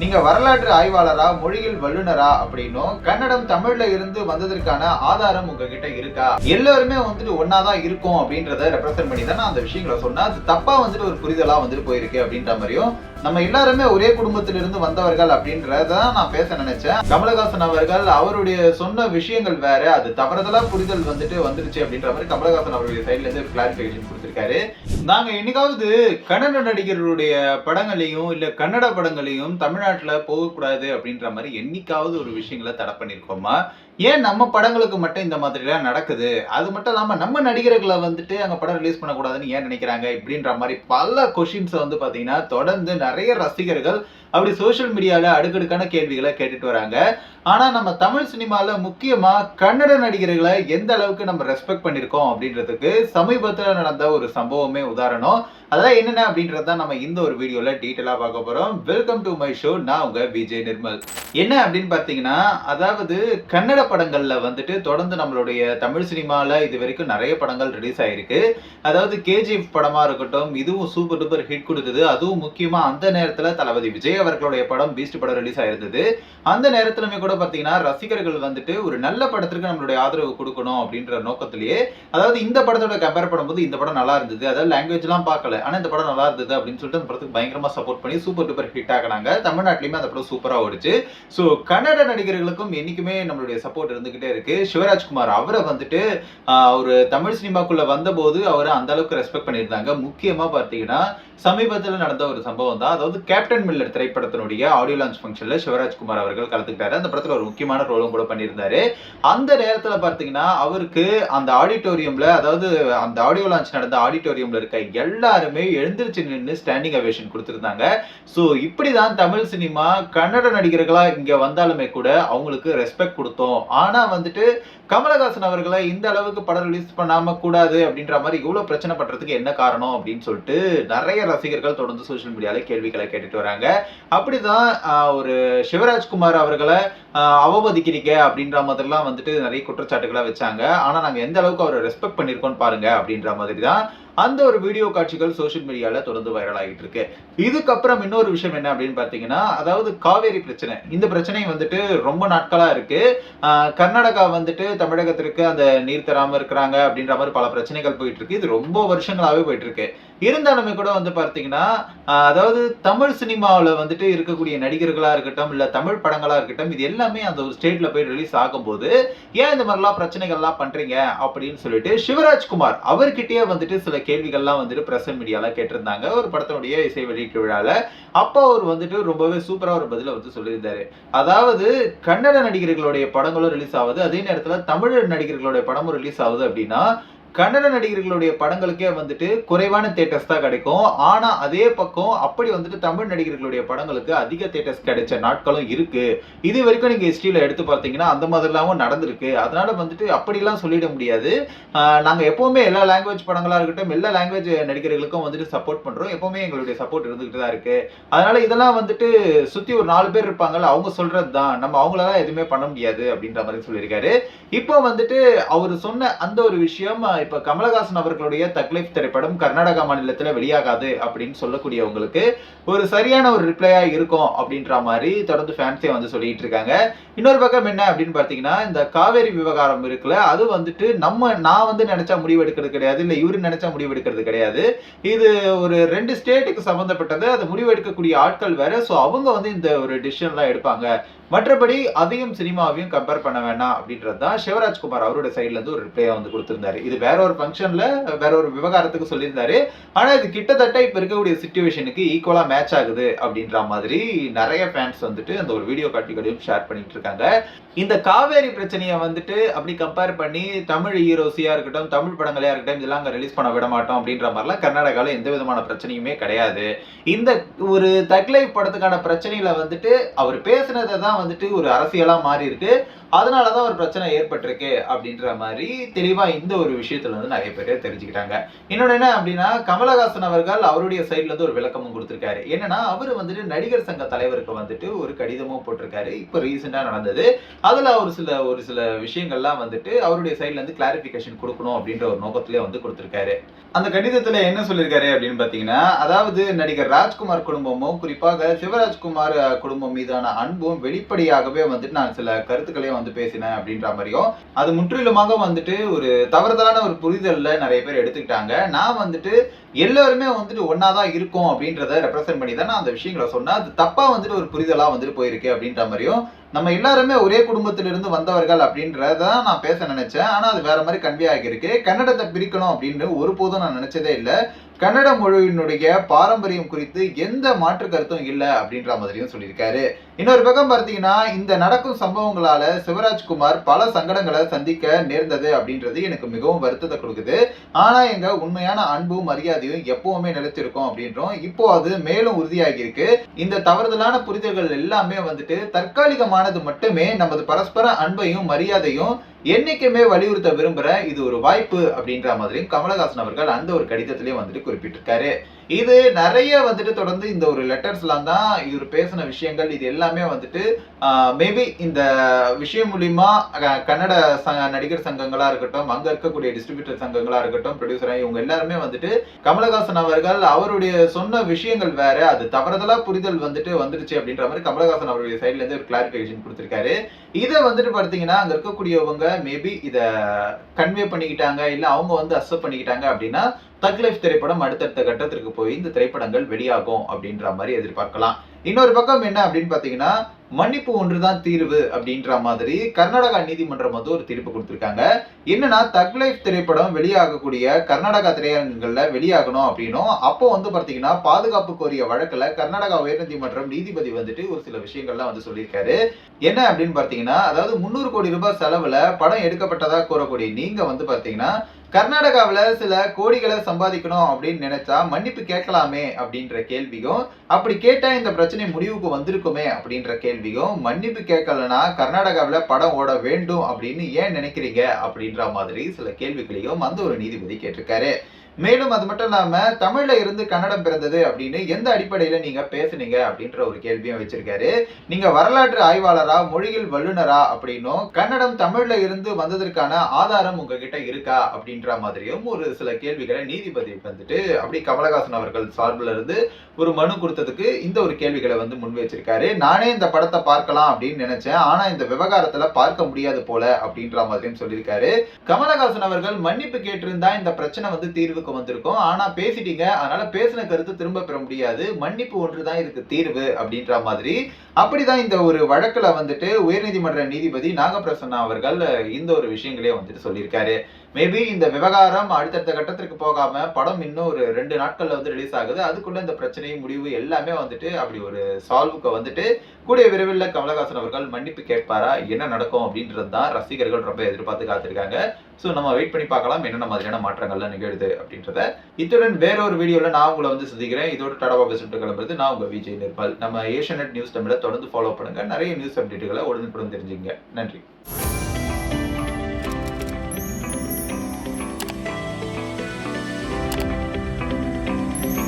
நீங்கள் வரலாற்று ஆய்வாளரா மொழியில் வல்லுனரா அப்படின்னும் கன்னடம் தமிழில் இருந்து வந்ததற்கான ஆதாரம் உங்ககிட்ட இருக்கா? எல்லாருமே வந்துட்டு ஒன்னாதான் இருக்கும் அப்படின்றத ரெப்ரசென்ட் பண்ணி தான் நான் அந்த விஷயங்களை சொன்னேன் அது தப்பாக வந்துட்டு ஒரு புரிதலாக வந்துட்டு போயிருக்கு அப்படின்ற மாதிரியும் நம்ம எல்லாருமே ஒரே குடும்பத்திலிருந்து வந்தவர்கள் அப்படின்றத நான் பேச நினைச்சேன். கமலஹாசன் அவர்கள் அவருடைய சொன்ன விஷயங்கள் வேற அது தவறுதலா புரிதல் வந்துட்டு வந்துருச்சு அப்படின்ற மாதிரி கமலஹாசன் அவருடைய சைட்ல இருந்து கிளாரிபிகேஷன் பண்ணியிருக்காரு நாங்க என்னைக்காவது கன்னட நடிகர்களுடைய படங்களையும் இல்ல கன்னட படங்களையும் தமிழ்நாட்டுல போகக்கூடாது அப்படின்ற மாதிரி என்னைக்காவது ஒரு விஷயங்களை தடை பண்ணிருக்கோமா? ஏன் நம்ம படங்களுக்கு மட்டும் இந்த மாதிரிலாம் நடக்குது? அது மட்டும் இல்லாமல் நம்ம நடிகர்களை வந்துட்டு அங்கே படம் ரிலீஸ் பண்ணக்கூடாதுன்னு ஏன் நினைக்கிறாங்க? இப்படின்ற மாதிரி பல கொஷின்ஸை வந்து பார்த்தீங்கன்னா தொடர்ந்து நிறைய ரசிகர்கள் அப்படி சோஷியல் மீடியாவில் அடுக்கடுக்கான கேள்விகளை கேட்டுட்டு வராங்க. ஆனால் நம்ம தமிழ் சினிமாவில் முக்கியமாக கன்னட நடிகர்களை எந்த அளவுக்கு நம்ம ரெஸ்பெக்ட் பண்ணியிருக்கோம் அப்படின்றதுக்கு சமீபத்தில் நடந்த ஒரு சம்பவமே உதாரணம். அதான் என்னென்ன அப்படின்றத நம்ம இந்த ஒரு வீடியோவில் டீட்டெயிலாக பார்க்க போகிறோம் வெல்கம் டு மை ஷோ நான் உங்கள் விஜய் நிர்மல். என்ன அப்படின்னு பார்த்தீங்கன்னா அதாவது கன்னட படங்களில் வந்துட்டு தொடர்ந்து நம்மளுடைய தமிழ் சினிமாவில் இது வரைக்கும் நிறைய படங்கள் ரிலீஸ் ஆகிருக்கு அதாவது கேஜிஎஃப் படமாக இருக்கட்டும் இதுவும் சூப்பர் டூப்பர் ஹிட் கொடுத்தது. அதுவும் முக்கியமாக அந்த நேரத்தில் தளபதி விஜய் அவர்களுடைய படம் பீஸ்ட் படம் ரிலீஸ் ஆயிருந்தது. அந்த நேரத்திலுமே கூட பார்த்தீங்கன்னா ரசிகர்கள் வந்துட்டு ஒரு நல்ல படத்திற்கு நம்மளுடைய ஆதரவு கொடுக்கணும் அப்படின்ற நோக்கத்திலேயே அதாவது இந்த படத்தோட கம்பேர் பண்ணும்போது இந்த படம் நல்லா இருந்தது. அதாவது லாங்குவேஜ்லாம் பார்க்கல. ஆனால் இந்த படம் நல்லா இருந்தது அப்படின்னு சொல்லிட்டு அந்த படத்துக்கு பயங்கரமாக சப்போர்ட் பண்ணி சூப்பர் டூப்பர் ஹிட் ஆகினாங்க. தமிழ்நாட்டிலையுமே அந்த படம் சூப்பராக ஓடிச்சு. ஸோ கன்னட நடிகர்களுக்கும் என்னைக்குமே நம்மளுடைய சப்போர்ட் இருந்துகிட்டே இருக்கு. சிவராஜ்குமார் அவரை வந்துட்டு அவர் ஒரு தமிழ் சினிமாக்குள்ள வந்தபோது அவரை அந்த அளவுக்கு ரெஸ்பெக்ட் பண்ணியிருந்தாங்க. முக்கியமா பார்த்தீங்கன்னா சமீபத்தில் நடந்த ஒரு சம்பவம் தான். அதாவது கேப்டன் மில்லர் திரைப்படத்தினுடைய ஆடியோ லான்ச் ஃபங்க்ஷனில் சிவராஜ்குமார் அவர்கள் கலந்துக்கிட்டாரு. அந்த படத்தில் ஒரு முக்கியமான ரோலும் கூட பண்ணியிருந்தாரு. அந்த நேரத்தில் பார்த்தீங்கன்னா அவருக்கு அந்த ஆடிட்டோரியமில் அதாவது அந்த ஆடியோ லான்ச் நடந்த ஆடிட்டோரியமில் இருக்க எல்லாருமே எழுந்திருச்சு நின்று ஸ்டாண்டிங் அவேஷன் கொடுத்துருந்தாங்க. ஸோ இப்படி தான் தமிழ் சினிமா கன்னட நடிகர்களாக இங்கே வந்தாலுமே கூட அவங்களுக்கு ரெஸ்பெக்ட் கொடுத்தோம். ஆனால் வந்துட்டு கமலஹாசன் அவர்களை இந்த அளவுக்கு படம் ரிலீஸ் பண்ணாம கூடாது அப்படின்ற மாதிரி இவ்வளவு பிரச்சனை பண்றதுக்கு என்ன காரணம் அப்படின்னு சொல்லிட்டு நிறைய ரசிகர்கள் தொடர்ந்து சோஷியல் மீடியால கேள்விகளை கேட்டுட்டு வராங்க. அப்படிதான் ஒரு சிவராஜ்குமார் அவர்களை அவமதிக்கிறீங்க அப்படின்ற மாதிரிலாம் வந்துட்டு நிறைய குற்றச்சாட்டுகளை வச்சாங்க. ஆனா நாங்க எந்த அளவுக்கு அவரை ரெஸ்பெக்ட் பண்ணிருக்கோம் பாருங்க அப்படின்ற மாதிரி தான் அந்த ஒரு வீடியோ காட்சிகள் சோஷியல் மீடியாவில் தொடர்ந்து வைரல் ஆகிட்டு இருக்கு. இதுக்கப்புறம் இன்னொரு விஷயம் என்ன அப்படின்னு பார்த்தீங்கன்னா அதாவது காவேரி பிரச்சனை. இந்த பிரச்சனை வந்துட்டு ரொம்ப நாட்களாக இருக்கு. கர்நாடகா வந்துட்டு தமிழகத்திற்கு அந்த நீர் தராமல் இருக்கிறாங்க அப்படின்ற மாதிரி பல பிரச்சனைகள் போயிட்டு இருக்கு. இது ரொம்ப வருஷங்களாகவே போயிட்டு இருக்கு. இருந்தாலுமே கூட வந்து பார்த்தீங்கன்னா அதாவது தமிழ் சினிமாவில் வந்துட்டு இருக்கக்கூடிய நடிகர்களாக இருக்கட்டும் இல்லை தமிழ் படங்களாக இருக்கட்டும் இது எல்லாமே அந்த ஒரு ஸ்டேட்டில் போய் ரிலீஸ் ஆகும்போது ஏன் இந்த மாதிரிலாம் பிரச்சனைகள்லாம் பண்ணுறீங்க அப்படின்னு சொல்லிட்டு சிவராஜ்குமார் அவர்கிட்டயே வந்துட்டு சில கேள்விகள்லாம் வந்துட்டு பிரசன் மீடியால கேட்டிருந்தாங்க. ஒரு படத்தினுடைய இசை வெளியீட்டு விழாவில் அப்போ அவர் வந்துட்டு ரொம்பவே சூப்பரா ஒரு பதிலை வந்து சொல்லியிருந்தாரு. அதாவது கன்னட நடிகர்களுடைய படங்களும் ரிலீஸ் ஆகுது. அதே நேரத்துல தமிழ் நடிகர்களுடைய படமும் ரிலீஸ் ஆகுது அப்படின்னா கன்னட நடிகர்களுடைய படங்களுக்கே வந்துட்டு குறைவான தேட்டர்ஸ் தான் கிடைக்கும். ஆனா அதே பக்கம் அப்படி வந்துட்டு தமிழ் நடிகர்களுடைய படங்களுக்கு அதிக தேட்டர்ஸ் கிடைச்ச நாட்களும் இருக்கு. இது வரைக்கும் நீங்க ஹிஸ்டரியில எடுத்து பார்த்தீங்கன்னா அந்த மாதிரிலாமும் நடந்திருக்கு. அதனால வந்துட்டு அப்படிலாம் சொல்லிட முடியாது. நாங்க எப்பவுமே எல்லா லாங்குவேஜ் படங்களா இருக்கட்டும் எல்லா லாங்குவேஜ் நடிகர்களுக்கும் வந்துட்டு சப்போர்ட் பண்றோம். எப்பவுமே எங்களுடைய சப்போர்ட் இருந்துகிட்டு தான் இருக்கு. அதனால இதெல்லாம் வந்துட்டு சுத்தி ஒரு நாலு பேர் இருப்பாங்கல்ல அவங்க சொல்றது தான். நம்ம அவங்களால எதுவுமே பண்ண முடியாது அப்படின்ற மாதிரி சொல்லியிருக்காரு. இப்போ வந்துட்டு அவர் சொன்ன அந்த ஒரு விஷயம் இப்ப கமலஹாசன் அவர்களுடைய தக்லீஃப் திரைப்படம் கர்நாடகா மாநிலத்துல வெளியாகாது அப்படின்னு சொல்லக்கூடியவங்களுக்கு ஒரு சரியான ஒரு ரிப்ளையா இருக்கும் அப்படின்ற மாதிரி தொடர்ந்து ஃபேன்ஸே வந்து சொல்லிட்டு இருக்காங்க. இன்னொரு பக்கம் என்ன அப்படின்னு பார்த்தீங்கன்னா இந்த காவேரி விவகாரம் இருக்குல்ல அது வந்துட்டு நம்ம நான் வந்து நினைச்சா முடிவு எடுக்கிறது கிடையாது இல்ல இவரு நினைச்சா முடிவு எடுக்கிறது கிடையாது. இது ஒரு ரெண்டு ஸ்டேட்டுக்கு சம்பந்தப்பட்டது அது முடிவு எடுக்கக்கூடிய ஆட்கள் வேற ஸோ அவங்க வந்து இந்த ஒரு டிசிஷன்லாம் எடுப்பாங்க. மற்றபடி அதையும் சினிமாவையும் கம்பேர் பண்ண வேணாம் அப்படின்றது தான் சிவராஜ்குமார் அவரோட சைட்லேருந்து ஒரு ரிப்ளையாக வந்து கொடுத்துருந்தாரு. இது வேற ஒரு ஃபங்க்ஷனில் வேற ஒரு விவகாரத்துக்கு சொல்லியிருந்தாரு. ஆனால் இது கிட்டத்தட்ட இப்போ இருக்கக்கூடிய சுச்சுவேஷனுக்கு ஈக்குவலாக மேட்ச் ஆகுது அப்படின்ற மாதிரி நிறைய ஃபேன்ஸ் வந்துட்டு அந்த ஒரு வீடியோ காட்சிகளையும் ஷேர் பண்ணிட்டு இருக்காங்க. இந்த காவேரி பிரச்சனையை வந்துட்டு அப்படி கம்பேர் பண்ணி தமிழ் ஹீரோஸியாக இருக்கட்டும் தமிழ் படங்களையாக இருக்கட்டும் இதெல்லாம் அங்கே ரிலீஸ் பண்ண விட மாட்டோம் அப்படின்ற மாதிரிலாம் கர்நாடகாவில் எந்த விதமான பிரச்சனையுமே கிடையாது. இந்த ஒரு தக்லைஃப் படத்துக்கான பிரச்சனையில் வந்துட்டு அவர் பேசுனதை தான் வந்துட்டு ஒரு அரசியலா மாறி இருக்கு அதனாலதான் ஒரு பிரச்சனை ஏற்பட்டிருக்கு அப்படின்ற மாதிரி தெளிவாக இந்த ஒரு விஷயத்துல வந்து நிறைய பேர் தெரிஞ்சுக்கிட்டாங்க. இன்னொன்று என்ன அப்படின்னா கமலஹாசன் அவர்கள் அவருடைய சைட்லேருந்து ஒரு விளக்கமும் கொடுத்துருக்காரு. என்னன்னா அவர் வந்துட்டு நடிகர் சங்க தலைவருக்கு வந்துட்டு ஒரு கடிதமும் போட்டிருக்காரு. இப்போ ரீசெண்டாக நடந்தது. அதில் ஒரு சில ஒரு சில விஷயங்கள்லாம் வந்துட்டு அவருடைய சைட்லேருந்து இருந்து கொடுக்கணும் அப்படின்ற ஒரு நோக்கத்திலே வந்து கொடுத்துருக்காரு. அந்த கடிதத்தில் என்ன சொல்லியிருக்காரு அப்படின்னு பார்த்தீங்கன்னா அதாவது நடிகர் ராஜ்குமார் குடும்பமும் குறிப்பாக சிவராஜ்குமார் குடும்பம் மீதான அன்பும் வெளிப்படையாகவே வந்துட்டு நான் சில கருத்துக்களையும் வந்து பேசினேன் அப்படின்ற மாதிரியும் அது முற்றிலுமாக வந்துட்டு ஒரு தவறுதலான ஒரு புரிதலில் நிறைய பேர் எடுத்துக்கிட்டாங்க. நான் வந்துட்டு எல்லாருமே வந்துட்டு ஒன்னாதான் இருக்கும் அப்படின்றத ரெப்ரசென்ட் பண்ணி தான் நான் அந்த விஷயங்களை சொன்னேன். அது தப்பாக வந்துட்டு ஒரு புரிதலாக வந்துட்டு போயிருக்கு அப்படின்ற மாதிரியும் நம்ம எல்லாருமே ஒரே குடும்பத்திலிருந்து வந்தவர்கள் அப்படின்றத நான் பேச நினைச்சேன். ஆனால் அது வேற மாதிரி கன்வே ஆகியிருக்கு. கன்னடத்தை பிரிக்கணும் அப்படின்னு ஒருபோதும் நான் நினைச்சதே இல்லை. கன்னட மொழியினுடைய பாரம்பரியம் குறித்து எந்த மாற்று கருத்தும் இல்லை அப்படின்ற மாதிரியும் சொல்லியிருக்காரு. இன்னொரு பக்கம் பார்த்தீங்கன்னா இந்த நடக்கும் சம்பவங்களால சிவராஜ்குமார் பல சங்கடங்களை சந்திக்க நேர்ந்தது அப்படின்றது எனக்கு மிகவும் வருத்தத்தை கொடுக்குது. ஆனா எங்க உண்மையான அன்பும் மரியாதையும் எப்பவுமே நிலைத்திருக்கும் அப்படின்றோம். இப்போ அது மேலும் உறுதியாகி இருக்கு இந்த தவறுதலான புரிதல்கள் எல்லாமே வந்துட்டு தற்காலிகமானது மட்டுமே நமது பரஸ்பர அன்பையும் மரியாதையும் என்னைக்குமே வலியுறுத்த விரும்புற இது ஒரு வாய்ப்பு அப்படின்ற மாதிரி கமலஹாசன் அவர்கள் அந்த ஒரு கடிதத்திலையும் வந்துட்டு குறிப்பிட்டிருக்காரு. இது நிறைய வந்துட்டு தொடர்ந்து இந்த ஒரு லெட்டர்ஸ்லாம் தான் இவர் பேசின விஷயங்கள். இது எல்லாமே வந்துட்டு மேபி இந்த விஷயம் மூலியமா கன்னட சங்க நடிகர் சங்கங்களா இருக்கட்டும் அங்க இருக்கக்கூடிய டிஸ்ட்ரிபியூட்டர் சங்கங்களா இருக்கட்டும் ப்ரொடியூசரா இவங்க எல்லாருமே வந்துட்டு கமலஹாசன் அவர்கள் அவருடைய சொன்ன விஷயங்கள் வேற அது தவறுதலா புரிதல் வந்துட்டு வந்துடுச்சு அப்படின்ற மாதிரி கமலஹாசன் அவருடைய சைட்ல இருந்து ஒரு கிளாரிபிகேஷன் கொடுத்திருக்காரு. இதை வந்துட்டு பார்த்தீங்கன்னா அங்க இருக்கக்கூடியவங்க மேபி இதை கன்வே பண்ணிக்கிட்டாங்க இல்லை அவங்க வந்து அக்செப்ட் பண்ணிக்கிட்டாங்க அப்படின்னா தக் லைஃப் திரைப்படம் அடுத்தடுத்த கட்டத்திற்கு போய் இந்த திரைப்படங்கள் வெளியாகும் அப்படின்ற மாதிரி எதிர்பார்க்கலாம். இன்னொரு பக்கம் என்ன அப்படின்னு பாத்தீங்கன்னா மன்னிப்பு ஒன்றுதான் தீர்வு அப்படின்ற மாதிரி கர்நாடகா நீதிமன்றம் வந்து ஒரு தீர்ப்பு கொடுத்துருக்காங்க. என்னன்னா தக் லைஃப் திரைப்படம் வெளியாகக்கூடிய கர்நாடகா திரையரங்குகளில் வெளியாகணும் அப்படின்னும். அப்போ வந்து பார்த்தீங்கன்னா பாதுகாப்பு கோரிய வழக்கில் கர்நாடகா உயர்நீதிமன்றம் நீதிபதி வந்துட்டு ஒரு சில விஷயங்கள்லாம் வந்து சொல்லியிருக்காரு. என்ன அப்படின்னு பார்த்தீங்கன்னா அதாவது முந்நூறு கோடி ரூபாய் செலவில் படம் எடுக்கப்பட்டதாக கூறக்கூடிய நீங்கள் வந்து பார்த்தீங்கன்னா கர்நாடகாவில் சில கோடிகளை சம்பாதிக்கணும் அப்படின்னு நினைச்சா மன்னிப்பு கேட்கலாமே அப்படின்ற கேள்வியும் அப்படி கேட்டால் இந்த பிரச்சனை முடிவுக்கு வந்திருக்குமே அப்படின்ற கேள்வி கேள்வியும் மன்னிப்பு கேட்கலனா கர்நாடகாவில் படம் ஓட வேண்டும் அப்படின்னு ஏன் நினைக்கிறீங்க? அப்படின்ற மாதிரி சில கேள்விகளையும் அந்த ஒரு நீதிபதி கேட்டிருக்காரு. மேலும் அது மட்டும் இல்லாம தமிழ்ல இருந்து கன்னடம் பிறந்தது அப்படின்னு எந்த அடிப்படையில் நீங்க பேசுனீங்க அப்படின்ற ஒரு கேள்வியும் வச்சிருக்காரு. நீங்க வரலாற்று ஆய்வாளரா மொழியில் வல்லுனரா அப்படின்னும் கன்னடம் தமிழ்ல இருந்து வந்ததற்கான ஆதாரம் உங்ககிட்ட இருக்கா? அப்படின்ற மாதிரியும் ஒரு சில கேள்விகளை நீதிபதி வந்துட்டு அப்படி கமலஹாசன் அவர்கள் சார்பில் இருந்து ஒரு மனு கொடுத்ததுக்கு இந்த ஒரு கேள்விகளை வந்து முன் வச்சிருக்காரு நானே இந்த படத்தை படத்தை பார்க்கலாம் அப்படின்னு நினைச்சேன். ஆனா இந்த விவகாரத்துல பார்க்க முடியாது போல அப்படின்ற மாதிரியும் சொல்லியிருக்காரு. கமலஹாசன் அவர்கள் மன்னிப்பு கேட்டிருந்தா இந்த பிரச்சனை வந்து தீர்வுக்கு வந்திருக்கும். ஆனா பேசிட்டீங்க. அதனால பேசின கருத்து திரும்ப பெற முடியாது. மன்னிப்பு ஒன்றுதான் இதுக்கு தீர்வு அப்படின்ற மாதிரி. அப்படிதான் இந்த ஒரு வழக்குல வந்துட்டு உயர்நீதிமன்ற நீதிபதி நாகப்பிரசன்னா அவர்கள் இந்த ஒரு விஷயங்களே வந்துட்டு சொல்லியிருக்காரு. மேபி இந்த விவகாரம் அடுத்தடுத்த கட்டத்திற்கு போகாம படம் இன்னும் ஒரு ரெண்டு நாட்கள்ல வந்து ரிலீஸ் ஆகுது. அதுக்குள்ள இந்த பிரச்சனை முடிவு எல்லாமே வந்துட்டு அப்படி ஒரு சால்வுக்கு வந்துட்டு கூடிய விரைவில் கமலஹாசன் அவர்கள் மன்னிப்பு கேட்பாரா? என்ன நடக்கும் அப்படின்றது தான் ரசிகர்கள் ரொம்ப எதிர்பார்த்து காத்திருக்காங்க. ஸோ நம்ம வெயிட் பண்ணி பார்க்கலாம். என்னென்ன மாதிரியான மாற்றங்கள்லாம் நிகழுது அப்படின்றத. இத்துடன் வேற ஒரு வீடியோவில் நான் உங்களை வந்து சந்திக்கிறேன். இதோட தடவாக சுட்டு கிளம்புறது நான் உங்கள் விஜய் நிர்மல். நம்ம ஏஷியநெட் நியூஸ் தமிழை தொடர்ந்து ஃபாலோ பண்ணுங்க. நிறைய நியூஸ் அப்டேட்டுகளை உடனுக்குடன் தெரிஞ்சுங்க நன்றி.